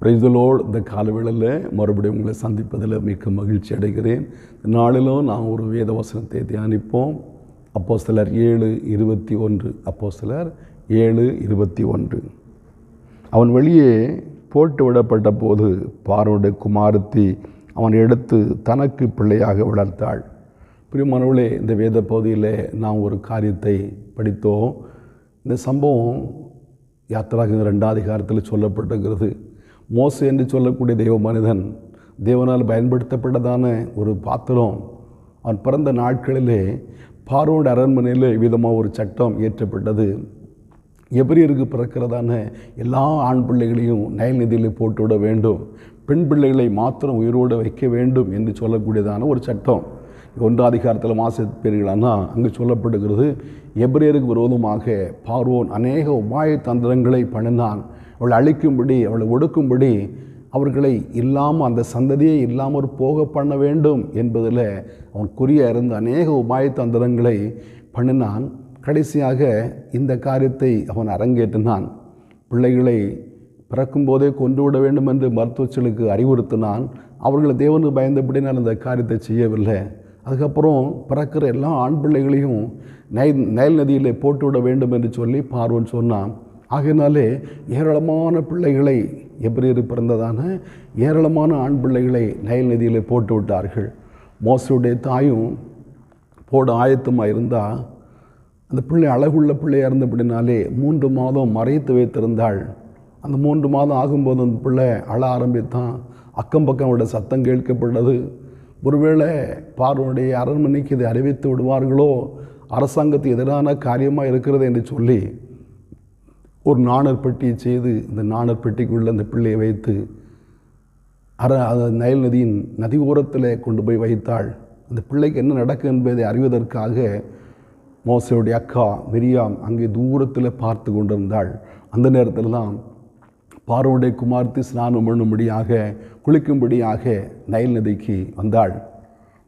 பிரைதலோடு இந்த காலவேளையில் மறுபடியும் உங்களை சந்திப்பதில் மிக்க மகிழ்ச்சி அடைகிறேன். இந்த நாளிலும் நான் ஒரு வேத வசனத்தை தியானிப்போம். அப்போ சிலர் ஏழு இருபத்தி ஒன்று. அப்போ சிலர் ஏழு இருபத்தி ஒன்று. அவன் வெளியே போட்டு விடப்பட்ட போது பார்வோட குமாரத்தி அவன் எடுத்து தனக்கு பிள்ளையாக வளர்த்தாள். பிரியமானவளே இந்த வேத பகுதியில் நாம் ஒரு காரியத்தை படித்தோம். இந்த சம்பவம் யாத்திராக ரெண்டாவது அதிகாரத்தில் சொல்லப்பட்டிருக்கிறது. மோசு என்று சொல்லக்கூடிய தெய்வ மனிதன் தேவனால் பயன்படுத்தப்பட்டதான ஒரு பாத்திரம். அவன் பிறந்த நாட்களிலே பார்வோட அரண்மனையில் விதமாக ஒரு சட்டம் இயற்றப்பட்டது. எபிரியருக்கு பிறக்கிறதான எல்லா ஆண் பிள்ளைகளையும் நயல் நிதியில் போட்டுவிட வேண்டும். பெண் பிள்ளைகளை மாத்திரம் உயிரோடு வைக்க வேண்டும் என்று சொல்லக்கூடியதான ஒரு சட்டம். ஒன்றாம் அதிகாரத்தில் மாசிப்பீர்களானா அங்கு சொல்லப்படுகிறது எபிரியருக்கு விரோதமாக பார்வோன் அநேக உபாய தந்திரங்களை பண்ணினான். அவளை அழிக்கும்படி அவளை ஒடுக்கும்படி அவர்களை இல்லாமல் அந்த சந்ததியை இல்லாமல் போக பண்ண வேண்டும் என்பதில் அவன் குறிய இருந்த அநேக உபாய தந்திரங்களை பண்ணினான். கடைசியாக இந்த காரியத்தை அவன் அரங்கேற்றினான். பிள்ளைகளை பிறக்கும்போதே கொண்டு விட வேண்டும் என்று மருத்துவச்சலுக்கு அறிவுறுத்தினான். அவர்களை தேவனுக்கு பயந்தபடினால் அந்த காரியத்தை செய்யவில்லை. அதுக்கப்புறம் பிறக்கிற எல்லா ஆண் பிள்ளைகளையும் நைல் நைல் நதியில் போட்டு விட வேண்டும் என்று சொல்லி பார்வன் சொன்னான். ஆகையினாலே ஏராளமான பிள்ளைகளை எப்படி பிறந்ததான ஏராளமான ஆண் பிள்ளைகளை நயல் நதியில் போட்டு விட்டார்கள். மோசனுடைய தாயும் போட ஆயத்தமாக இருந்தால் அந்த பிள்ளை அழகுள்ள பிள்ளையாக இருந்தபடினாலே மூன்று மாதம் மறைத்து வைத்திருந்தாள். அந்த மூன்று மாதம் ஆகும்போது அந்த பிள்ளை அழ ஆரம்பித்தான். அக்கம் பக்கம் அவருடைய சத்தம் கேட்கப்பட்டது. ஒருவேளை பார்வனுடைய அரண்மனைக்கு இதை அறிவித்து விடுவார்களோ? அரசாங்கத்துக்கு எதிரான காரியமாக இருக்கிறது என்று சொல்லி ஒரு நாணர் பெட்டியை செய்து இந்த நாணர் பெட்டிக்குள்ளே அந்த பிள்ளையை வைத்து அற அந்த நயல் நதியின் நதி ஓரத்தில் கொண்டு போய் வைத்தாள். அந்த பிள்ளைக்கு என்ன நடக்கும் என்பதை அறிவதற்காக மோசையுடைய அக்கா மிரியாம் அங்கே தூரத்தில் பார்த்து கொண்டிருந்தாள். அந்த நேரத்தில் தான் பார்வோடைய குமார்த்தி ஸ்நானம் பண்ணும்படியாக குளிக்கும்படியாக நயல் நதிக்கு வந்தாள்.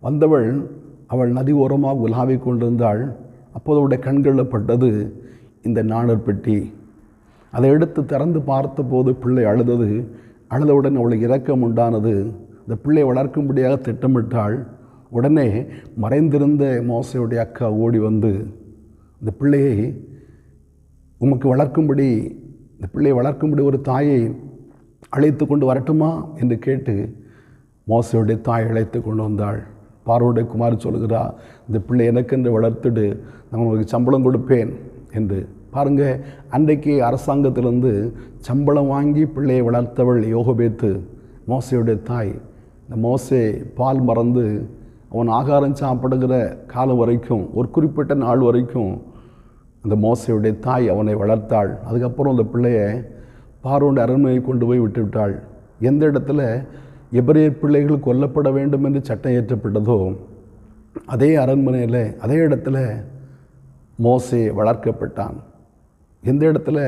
வந்தவள் அவள் நதி ஓரமாக உலாவிக் கொண்டிருந்தாள். அப்போது அவளுடைய கண்களில் பட்டது இந்த நாணர் பெட்டி. அதை எடுத்து திறந்து பார்த்தபோது பிள்ளை அழுதது. அழுதவுடன் அவளுக்கு இரக்கம் உண்டானது. இந்த பிள்ளை வளர்க்கும்படியாக திட்டமிட்டாள். உடனே மறைந்திருந்த மோசையுடைய அக்கா ஓடி வந்து இந்த பிள்ளையை உமக்கு வளர்க்கும்படி இந்த பிள்ளையை வளர்க்கும்படி ஒரு தாயை அழைத்து கொண்டு வரட்டுமா? என்று கேட்டு மோசையுடைய தாய் அழைத்து கொண்டு வந்தாள். பார்வோடைய குமார் சொல்கிறா இந்த பிள்ளை எனக்கென்று வளர்த்துடு நான் உனக்கு சம்பளம் கொடுப்பேன் என்று பாருங்க அன்றைக்கு அரசாங்கத்திலிருந்து சம்பளம் வாங்கி பிள்ளையை வளர்த்தவள் யோகபேத்து மோசையுடைய தாய். இந்த மோசே பால் மறந்து அவன் ஆகாரம் சாப்பிடுகிற காலம் வரைக்கும் ஒரு குறிப்பிட்ட நாள் வரைக்கும் அந்த மோசையுடைய தாய் அவனை வளர்த்தாள். அதுக்கப்புறம் அந்த பிள்ளைய பார்வோட அரண்மனையை கொண்டு போய் விட்டு விட்டாள் எந்த இடத்துல எபிரேய பிள்ளைகள் கொல்லப்பட வேண்டும் என்று சட்டம் இயற்றப்பட்டதோ அதே அரண்மனையில் அதே இடத்துல மோசே வளர்க்கப்பட்டான். எந்த இடத்துல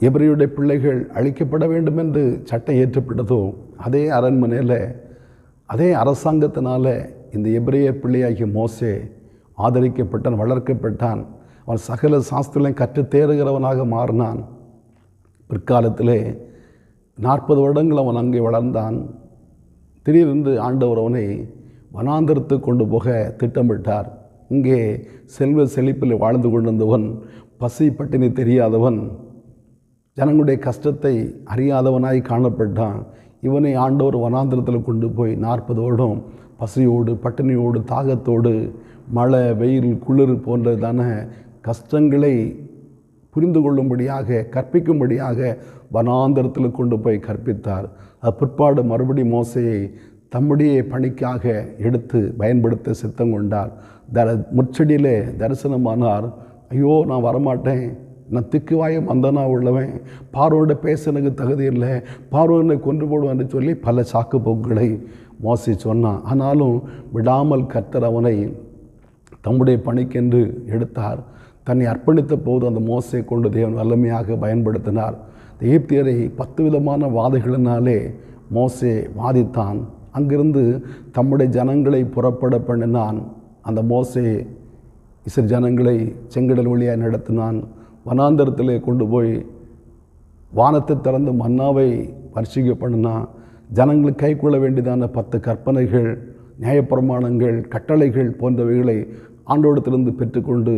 எபிரியுடைய பிள்ளைகள் அழிக்கப்பட வேண்டும் என்று சட்டம் ஏற்றப்பட்டதோ அதே அரண்மனையில் அதே அரசாங்கத்தினால இந்த எபிரிய பிள்ளையாகிய மோசே ஆதரிக்கப்பட்டான் வளர்க்கப்பட்டான். அவன் சகல சாஸ்திரங்களையும் கற்று தேறுகிறவனாக மாறினான். பிற்காலத்திலே நாற்பது வருடங்கள் அவன் அங்கே வளர்ந்தான். திடீரென்று ஆண்டவர் அவனை வனாந்தரத்துக்கு கொண்டு போக திட்டமிட்டார். இங்கே செல்வ செழிப்பில் வாழ்ந்து கொண்டிருந்தவன் பசி பட்டினி தெரியாதவன் ஜனங்களுடைய கஷ்டத்தை அறியாதவனாய் காணப்பட்டான். இவனை ஆண்டவர் வனாந்திரத்தில் கொண்டு போய் நாற்பது வருடம் பசியோடு பட்டினியோடு தாகத்தோடு மழை வெயில் குளிர் போன்றதான கஷ்டங்களை புரிந்து கொள்ளும்படியாக கற்பிக்கும்படியாக வனாந்திரத்தில் கொண்டு போய் கற்பித்தார். அது பிற்பாடு மறுபடி மோசையை தம்முடைய பணிக்காக எடுத்து பயன்படுத்த சித்தம் கொண்டார். தர முச்சடியிலே தரிசனமானார். ஐயோ நான் வரமாட்டேன். நான் திக்குவாயம் மந்தனா உள்ளவன். பார்வோட பேச எனக்கு தகுதி இல்லை. பார்வோனை கொன்று போடுவான்னு என்று சொல்லி பல சாக்கு போக்குகளை மோசி சொன்னான். ஆனாலும் விடாமல் கத்தர் அவனை தம்முடைய பணிக்கென்று எடுத்தார். தன்னை அர்ப்பணித்த போது அந்த மோசையை கொண்டு தேவன் வல்லமையாக பயன்படுத்தினார். எகிப்தியரை பத்து விதமான வாதைகளினாலே மோசே வாதித்தான். அங்கிருந்து தம்முடைய ஜனங்களை புறப்பட பண்ணினான். அந்த மோசே இசை ஜனங்களை செங்கடல் வழியாக நடத்தினான் வனாந்தரத்திலே கொண்டு போய் வானத்தை திறந்து மன்னாவை பரிசீக பண்ணினான் ஜனங்களுக்கு கைக்கொள்ள வேண்டியதான பத்து கற்பனைகள் நியாயப்பிரமாணங்கள் கட்டளைகள் போன்றவைகளை ஆண்டோடத்திலிருந்து பெற்றுக்கொண்டு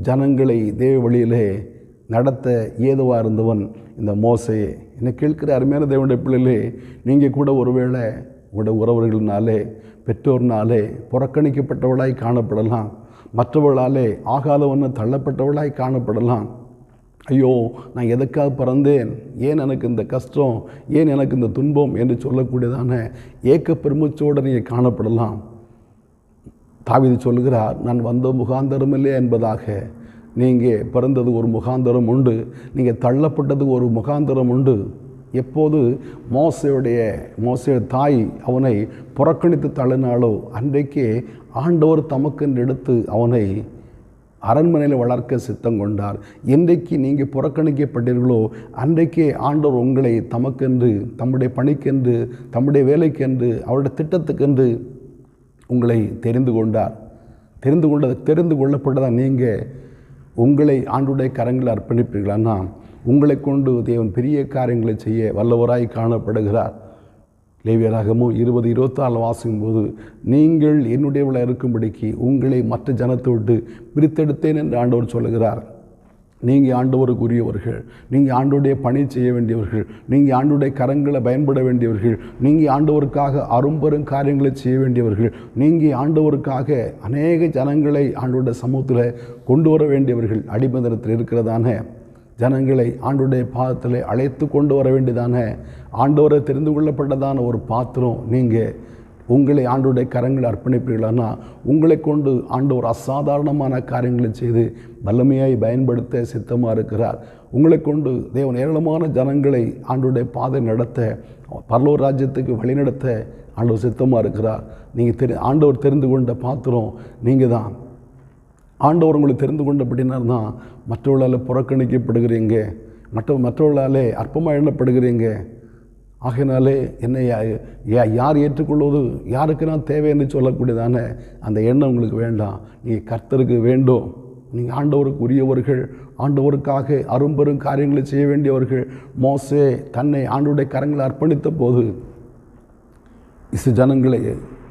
ஜனங்களை தேவ வழியிலே நடத்த ஏதுவாக இருந்தவன் இந்த மோசையே என்னை கேட்கிற அருமையான தேவனுடைய பிள்ளையிலே நீங்கள் கூட ஒருவேளை உங்களுடைய உறவுகளினாலே பெற்றோர்னாலே புறக்கணிக்கப்பட்டவளாய் காணப்படலாம். மற்றவர்களாலே ஆகாதவன்னு தள்ளப்பட்டவளாய் காணப்படலாம். ஐயோ நான் எதுக்காக பிறந்தேன்? ஏன் எனக்கு இந்த கஷ்டம்? ஏன் எனக்கு இந்த துன்பம்? என்று சொல்லக்கூடியதான ஏக்க பெருமிச்சோடு நீங்கள் காணப்படலாம். தாவிது சொல்கிறார் நான் வந்த முகாந்தரம் இல்லையா என்பதாக. நீங்கள் பிறந்தது ஒரு முகாந்தரம் உண்டு. நீங்கள் தள்ளப்பட்டது ஒரு முகாந்தரம் உண்டு. எப்போது மோசையுடைய மோசைய தாய் அவனை புறக்கணித்து தள்ளினாலோ அன்றைக்கே ஆண்டவர் தமக்கென்று எடுத்து அவனை அரண்மனையில் வளர்க்க சித்தம் கொண்டார். என்றைக்கு நீங்கள் புறக்கணிக்கப்பட்டீர்களோ அன்றைக்கே ஆண்டவர் உங்களை தமக்கென்று தம்முடைய பணிக்கென்று தம்முடைய வேலைக்கென்று அவருடைய திட்டத்துக்கென்று உங்களை தெரிந்து கொண்டார். தெரிந்து கொண்டது தெரிந்து கொள்ளப்பட்டதான் நீங்கள் உங்களை ஆண்டுடைய கரங்களை அர்ப்பணிப்பீர்களானா உங்களை கொண்டு தேவன் பெரிய காரியங்களை செய்ய வல்லவராய் காணப்படுகிறார். லேவியராகமும் இருபது இருபத்தாறு வாசிக்கும் போது நீங்கள் என்னுடையவளாக இருக்கும்படிக்கு உங்களை மற்ற ஜனத்தை விட்டு பிரித்தெடுத்தேன் என்று ஆண்டவர் சொல்லுகிறார். நீங்கள் ஆண்டவருக்குரியவர்கள் நீங்கள் ஆண்டோடைய பணி செய்ய வேண்டியவர்கள் நீங்கள் ஆண்டுடைய கரங்களை பயன்பட வேண்டியவர்கள் நீங்கள் ஆண்டவருக்காக அரும்பெரும் காரியங்களை செய்ய வேண்டியவர்கள் நீங்கள் ஆண்டவருக்காக அநேக ஜனங்களை ஆண்டோட சமூகத்தில் கொண்டு வர வேண்டியவர்கள் அடிமந்திரத்தில் இருக்கிறதான ஜனங்களை ஆண்டுடைய பாதத்தில் அழைத்து கொண்டு வர வேண்டியதான ஆண்டவரை தெரிந்து கொள்ளப்பட்டதான ஒரு பாத்திரம் நீங்கள் உங்களை ஆண்டுடைய கரங்களை அர்ப்பணிப்பீர்களானா உங்களை கொண்டு ஆண்டவர் அசாதாரணமான காரியங்களை செய்து வல்லமையாய் பயன்படுத்த சித்தமாக இருக்கிறார். உங்களை கொண்டு தேவன் ஏராளமான ஜனங்களை ஆண்டுடைய பாதை நடத்த பரலோர் ராஜ்யத்துக்கு வழிநடத்த ஆண்டவர் சித்தமாக இருக்கிறார். நீங்கள் தெரி ஆண்டவர் தெரிந்து கொண்ட பாத்திரம் நீங்கள் தான் ஆண்டவர் உங்களுக்கு தெரிந்து கொண்டபடினார் தான் மற்றவர்களால் புறக்கணிக்கப்படுகிறீங்க. மற்ற மற்றவர்களாலே அற்பமாக எண்ணப்படுகிறீங்க. ஆகையினாலே என்னை யார் ஏற்றுக்கொள்வது யாருக்கு நான் தேவை என்று சொல்லக்கூடியதான அந்த எண்ணம் உங்களுக்கு வேண்டாம். நீங்கள் கர்த்தருக்கு வேண்டும். நீங்கள் ஆண்டவருக்கு உரியவர்கள் ஆண்டவருக்காக அரும்பெரும் காரியங்களை செய்ய வேண்டியவர்கள். மோசே தன்னை ஆண்டவருடைய கரங்களை அர்ப்பணித்த போது இசு ஜனங்களை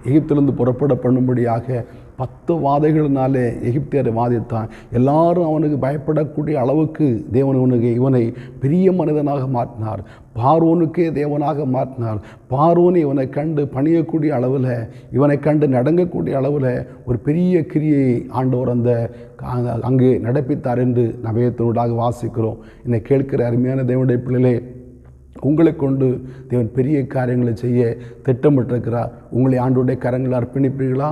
எகிப்திலிருந்து புறப்பட பண்ணும்படியாக பத்து வாதைகளினாலே எகிப்தியரை வாதித்தான். எல்லாரும் அவனுக்கு பயப்படக்கூடிய அளவுக்கு தேவன் அவனுக்கு இவனை பெரிய மனிதனாக மாற்றினார். பார்வோனுக்கே தேவனாக மாற்றினார். பார்வோன் இவனை கண்டு பணியக்கூடிய அளவில் இவனை கண்டு நடங்கக்கூடிய அளவில் ஒரு பெரிய கிரியை ஆண்டவர் அந்த அங்கே நடப்பித்தார் என்று நபயத்தினூடாக வாசிக்கிறோம். என்னை கேட்கிற அருமையான தேவனுடைய பிள்ளைகளே உங்களை கொண்டு தேவன் பெரிய காரியங்களை செய்ய திட்டமிட்டிருக்கிறார். உங்களை ஆண்டுடைய கரங்களை அர்ப்பணிப்பீர்களா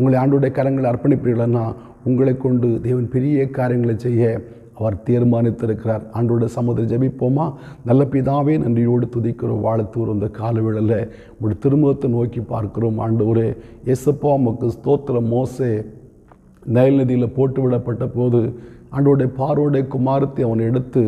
உங்களை ஆண்டுடைய கரங்களை அர்ப்பணிப்பீர்களன்னா உங்களை கொண்டு தேவன் பெரிய காரியங்களை செய்ய அவர் தீர்மானித்திருக்கிறார். ஆண்டோட சமுதிர ஜெபிப்போமா? நல்ல பிதாவே நன்றியோடு துதிக்கிறோம். வாழ்த்தூர் அந்த காலவேளையில் உங்களுடைய திருமுகத்தை நோக்கி பார்க்கிறோம். ஆண்டவரே எசப்பா மக்கு ஸ்தோத்திர மோசே நைல் நதியில் போட்டு விடப்பட்ட போது ஆண்டோடைய பார்வோடைய குமாரத்தை அவனை எடுத்து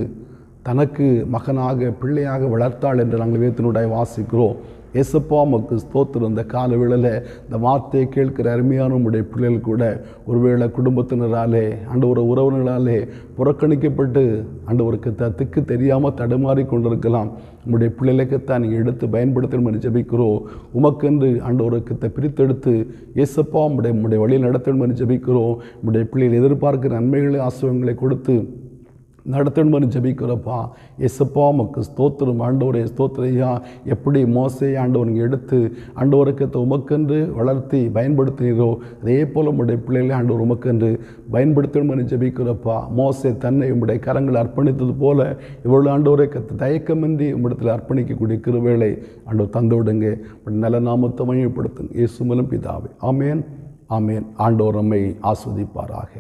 தனக்கு மகனாக பிள்ளையாக வளர்த்தாள் என்று நாங்கள் வேத்தினுடைய வாசிக்கிறோம். எசப்பா மக்கு ஸ்தோத்திரம். இந்த கால வேளையில் இந்த வார்த்தையை கேட்கிற அருமையான உடைய பிள்ளைகள் கூட ஒருவேளை குடும்பத்தினராலே ஆண்டவர உறவினர்களாலே புறக்கணிக்கப்பட்டு ஆண்டவருக்கு ஒரு திக்கு தெரியாமல் தடுமாறி கொண்டிருக்கலாம். உங்களுடைய பிள்ளைகளுக்குத்தான் நீங்கள் எடுத்து பயன்படுத்தணும் என்று உமக்கென்று உமக்கென்று ஒரு த பிரித்தெடுத்து இயேசப்பா உடைய உடைய வழியில் நடத்தணும் என்று ஜெபிக்கிறோம். உடைய பிள்ளைகள் எதிர்பார்க்கிற நன்மைகளை ஆசிரியங்களை கொடுத்து நடத்தணும்னு ஜபிக்கிறப்பா. எசப்பா உமக்கு ஸ்தோத்திரம். ஆண்டவரே ஸ்தோத்திரையா எப்படி மோசை ஆண்டவனுக்கு எடுத்து ஆண்டவருக்கு உமக்கென்று வளர்த்தி பயன்படுத்தினீரோ அதே போல் உங்களுடைய பிள்ளைகளை ஆண்டவர் உமக்கென்று பயன்படுத்தணும்னு ஜெபிக்கிறப்பா. மோசை தன்னை உங்களுடைய கரங்களை அர்ப்பணித்தது போல இவ்வளவு ஆண்டவரை கத்த தயக்கமின்றி உம்மிடத்தில் அர்ப்பணிக்கக்கூடிய கிருவேளை ஆண்டவர் தந்து விடுங்க. நல்ல நாமத்தை மையப்படுத்துங்க இயேசு மூலம் பிதாவே. ஆமேன். ஆமேன். ஆண்டவர் நம்மை ஆஸ்வதிப்பாராக.